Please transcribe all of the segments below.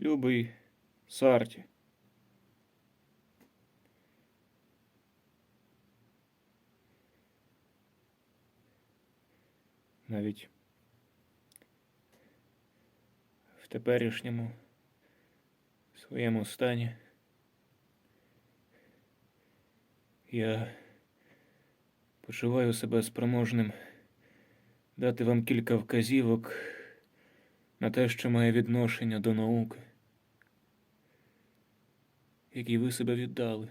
Любий Сарті. Навіть в теперішньому своєму стані я почуваю себе спроможним дати вам кілька вказівок на те, що має відношення до науки, якій ви себе віддали.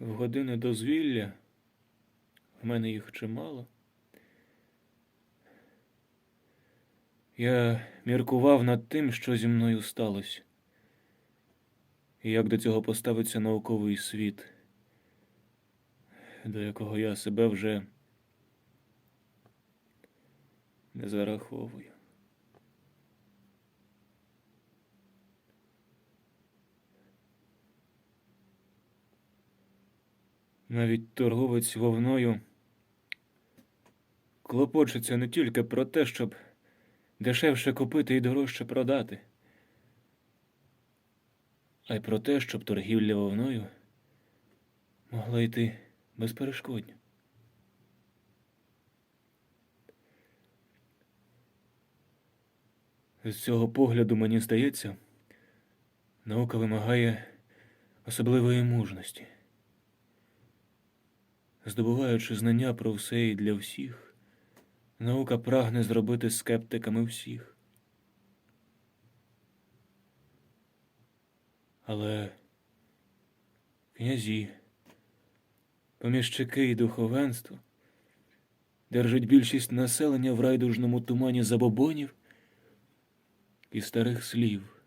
В години дозвілля, в мене їх чимало. Я міркував над тим, що зі мною сталося, і як до цього поставиться науковий світ, до якого я себе вже не зараховую. Навіть торговець вовною клопочеться не тільки про те, щоб дешевше купити і дорожче продати, а й про те, щоб торгівля вовною могла йти безперешкодно. З цього погляду мені здається, наука вимагає особливої мужності. Здобуваючи знання про все і для всіх, наука прагне зробити скептиками всіх. Але князі, поміщики і духовенство держать більшість населення в райдужному тумані забобонів і старих слів.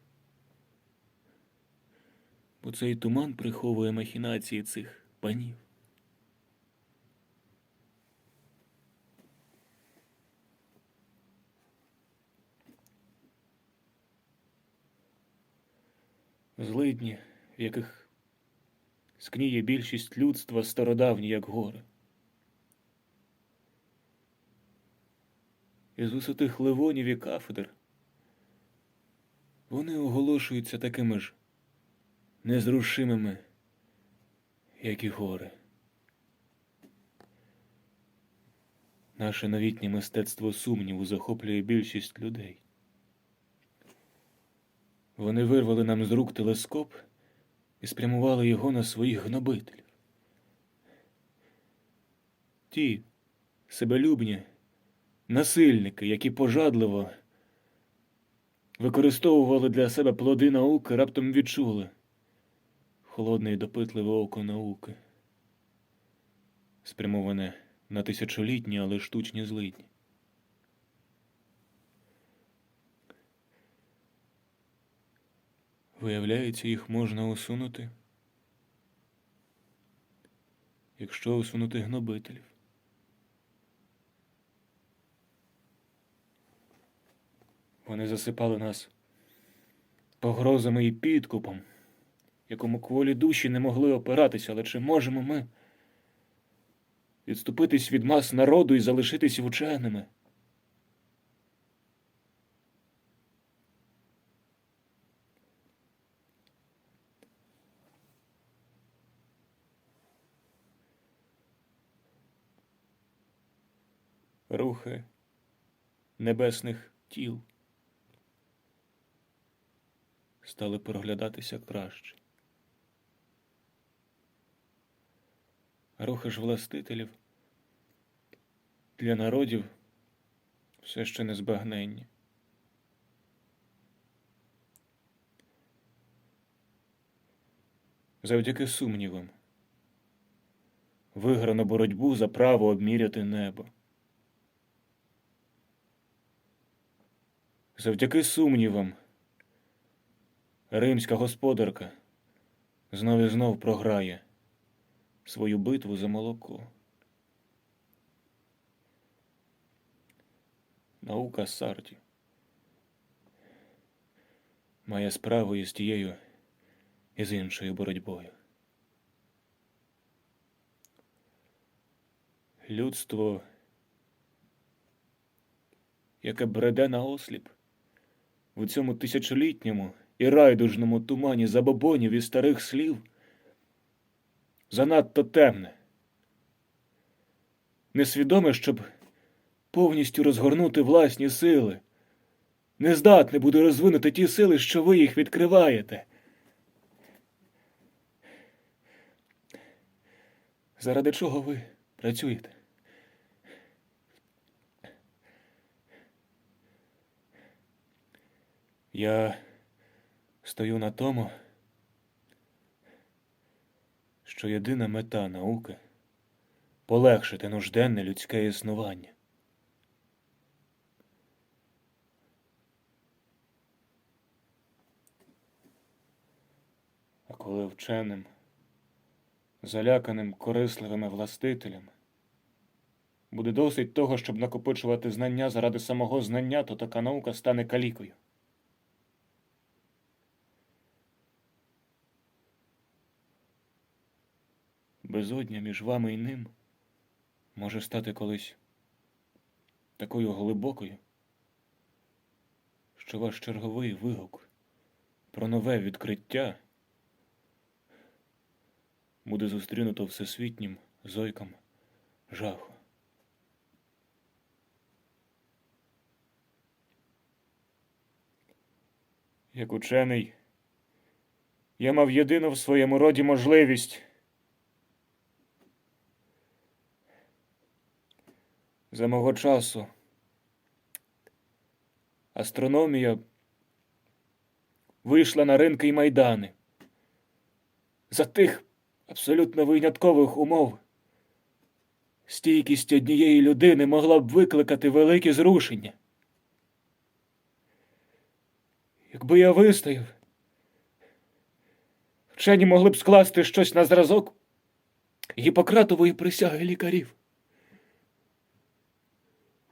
Бо цей туман приховує махінації цих панів. Злидні, в яких скніє більшість людства стародавні, як гори. Із висотих ливонів і кафедр вони оголошуються такими ж незрушимими, як і гори. Наше новітнє мистецтво сумніву захоплює більшість людей. Вони вирвали нам з рук телескоп і спрямували його на своїх гнобителів. Ті себелюбні насильники, які пожадливо використовували для себе плоди науки, раптом відчули холодне і допитливе око науки, спрямоване на тисячолітні, але штучні злидні. Виявляється, їх можна усунути, якщо усунути гнобителів. Вони засипали нас погрозами і підкупом, якому кволі душі не могли опиратися, але чи можемо ми відступитись від мас народу і залишитись вченими? Рухи небесних тіл стали проглядатися краще. Рухи ж властителів для народів все ще незбагненні. Завдяки сумнівам виграно боротьбу за право обміряти небо. Завдяки сумнівам римська господарка знов і знов програє свою битву за молоко. Наука Сарті має справу із тією і з іншою боротьбою. Людство, яке бреде на осліп у цьому тисячолітньому і райдужному тумані забобонів і старих слів, занадто темне, несвідоме, щоб повністю розгорнути власні сили, не здатне буде розвинути ті сили, що ви їх відкриваєте. Заради чого ви працюєте? Я стою на тому, що єдина мета науки полегшити нужденне людське існування. А коли вченим, заляканим корисливими властителями буде досить того, щоб накопичувати знання заради самого знання, то така наука стане калікою. Безодня між вами і ним може стати колись такою глибокою, що ваш черговий вигук про нове відкриття буде зустрінуто всесвітнім зойком жаху. Як учений, я мав єдину в своєму роді можливість за мого часу. Астрономія вийшла на ринки й майдани. За тих абсолютно виняткових умов стійкість однієї людини могла б викликати великі зрушення. Якби я вистояв, вчені могли б скласти щось на зразок Гіппократової присяги лікарів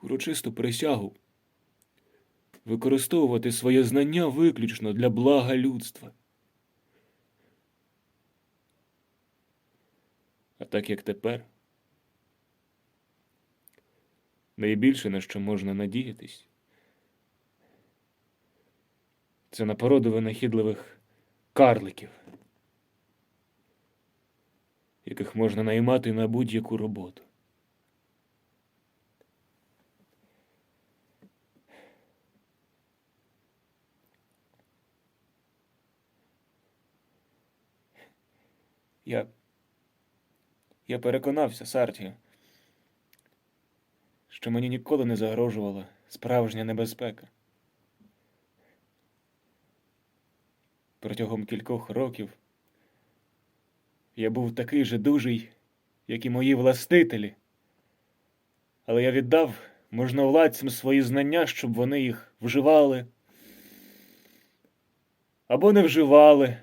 урочисту присягу використовувати своє знання виключно для блага людства. А так як тепер, найбільше на що можна надіятись, це на породу винахідливих карликів, яких можна наймати на будь-яку роботу. Я. Я переконався, Сартію, що мені ніколи не загрожувала справжня небезпека. Протягом кількох років я був такий же дужий, як і мої властителі, але я віддав можновладцям свої знання, щоб вони їх вживали або не вживали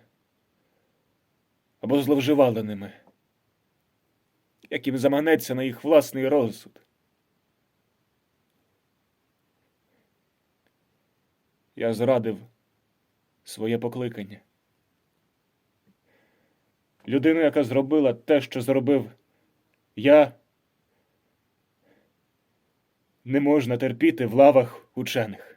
або зловживали ними, як їм заманеться на їх власний розсуд. Я зрадив своє покликання. Людину, яка зробила те, що зробив я, не можна терпіти в лавах учених.